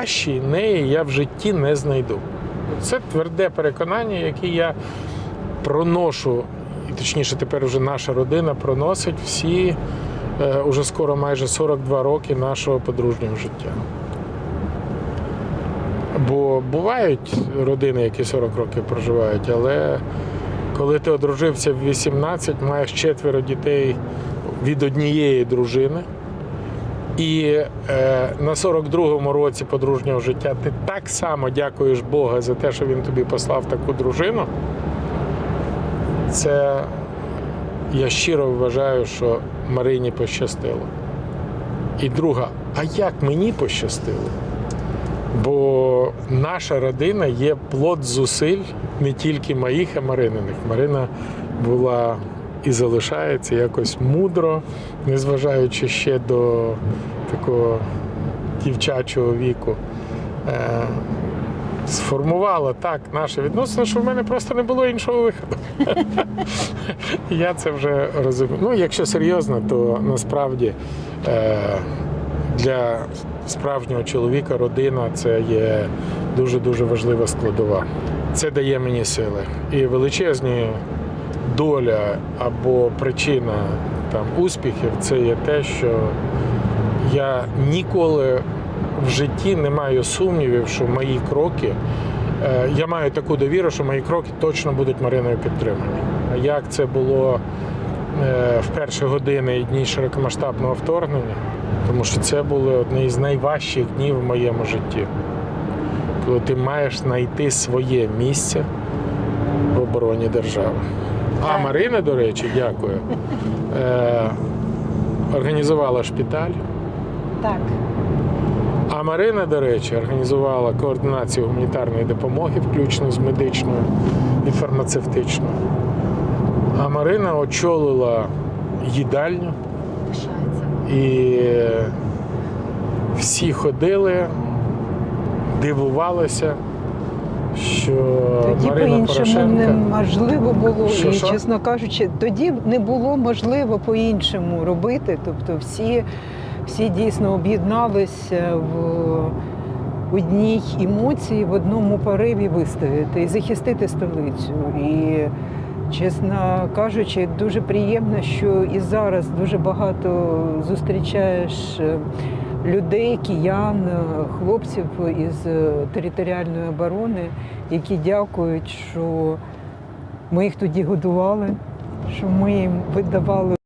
кращої неї я в житті не знайду. Це тверде переконання, яке я проношу, і точніше, тепер уже наша родина проносить всі е, уже скоро майже 42 роки нашого подружнього життя. Бо бувають родини, які 40 років проживають, але коли ти одружився в 18, маєш четверо дітей від однієї дружини. І е, на 42-му році подружнього життя ти так само дякуєш Бога за те, що він тобі послав таку дружину. Це я щиро вважаю, що Марині пощастило. І друга, а як мені пощастило? Бо наша родина є плод зусиль не тільки моїх, а Марининих. Марина була і залишається якось мудро, незважаючи ще до такого дівчачого віку. Е, сформувала так наше відносини, що в мене просто не було іншого виходу. Я це вже розумію. Ну, якщо серйозно, то насправді е, для справжнього чоловіка родина це є дуже-дуже важлива складова. Це дає мені сили. І величезні доля або причина там, успіхів це є те, що я ніколи в житті не маю сумнівів, що мої кроки. е, Я маю таку довіру, що мої кроки точно будуть Мариною підтримані. Як це було е, в перші години і дні широкомасштабного вторгнення, тому що це були одні з найважчих днів в моєму житті, коли ти маєш знайти своє місце в обороні держави. А Марина, до речі, дякую. Е, організувала шпиталь. Так. А Марина, до речі, організувала координацію гуманітарної допомоги, включно з медичною і фармацевтичною. А Марина очолила їдальню і всі ходили, дивувалися, що Тоді Марина по-іншому неможливо було, Що, і що? чесно кажучи, тоді не було можливо по-іншому робити. Тобто всі, всі дійсно об'єдналися в одній емоції, в одному пориві виставити і захистити столицю. І, чесно кажучи, дуже приємно, що і зараз дуже багато зустрічаєш. Людей, киян, е, хлопців із е, територіальної оборони, які дякують, що ми їх тоді годували, що ми їм видавали